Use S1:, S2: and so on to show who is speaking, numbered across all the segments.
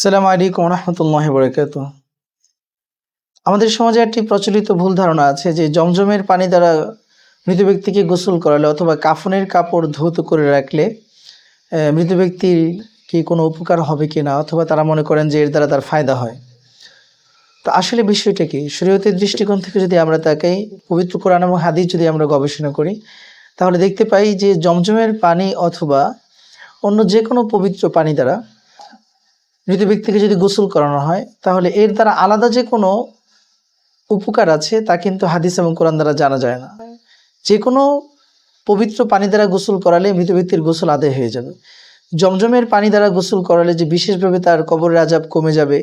S1: সালাম আলাইকুম রহমতুল্লাহ বরকাত আমাদের সমাজে একটি প্রচলিত ভুল ধারণা আছে যে জমজমের পানি দ্বারা মৃত ব্যক্তিকে গোসল করালে অথবা কাফনের কাপড় ধৌত করে রাখলে মৃত ব্যক্তির কি কোনো উপকার হবে কি না, অথবা তারা মনে করেন যে এর দ্বারা তার ফায়দা হয়? তো আসলে বিষয়টা কি? শরীয়তের দৃষ্টিকোণ থেকে যদি আমরা তাকে পবিত্র কোরআন এবং হাদিস যদি আমরা গবেষণা করি, তাহলে দেখতে পাই যে জমজমের পানি অথবা অন্য যে কোনো পবিত্র পানি দ্বারা মৃত ব্যক্তিকে যদি গোসল করানো হয়, তাহলে এর দ্বারা আলাদা যে কোনো উপকার আছে, তা কিন্তু হাদিস এবং কোরআন দ্বারা জানা যায় না। যে কোনো পবিত্র পানি দ্বারা গোসল করালে মৃত ব্যক্তির গোসল আদায় হয়ে যাবে। জমজমের পানি দ্বারা গোসল করালে যে বিশেষভাবে তার কবরের আজাব কমে যাবে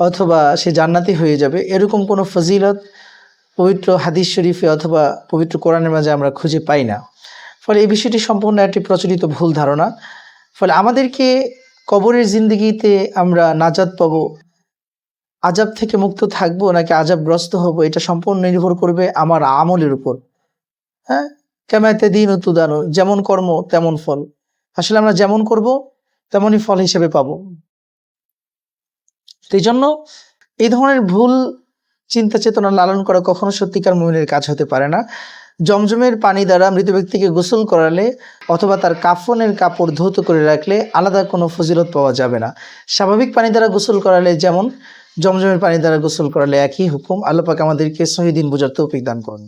S1: অথবা সে জান্নাতি হয়ে যাবে, এরকম কোনো ফজিলত পবিত্র হাদিস শরীফে অথবা পবিত্র কোরআনের মাঝে আমরা খুঁজে পাই না। ফলে এই বিষয়টি সম্পূর্ণ একটি প্রচলিত ভুল ধারণা। ফলে আমাদেরকে কবরের জিন্দগিতে আমরা নাজাদ পাবো? আজাব থেকে মুক্ত থাকব নাকি আজাবগ্রস্ত হব? এটা সম্পূর্ণ নির্ভর করবে আমার আমলের উপর। হ্যাঁ? কেমাতে দিন তুদানো, যেমন কর্ম, তেমন ফল। আসলে আমরা যেমন করব, তেমনই ফল হিসেবে পাবো। এই জন্য এই ধরনের ভুল চিন্তা চেতনা লালন করা কখনো সত্যিকার মুমিনের কাজ হতে পারে না। জমজমের পানি দ্বারা মৃত ব্যক্তিকে গোসল করালে অথবা তার কাফনের কাপড় ধৌত করে রাখলে আলাদা কোনো ফজিলত পাওয়া যাবে না। স্বাভাবিক পানি দ্বারা গোসল করালে যেমন জমজমের পানি দ্বারা গোসল করালে একই হুকুম আল্লাপাক আমাদেরকে সহিদিন বোঝার তৌফিক দান করুন।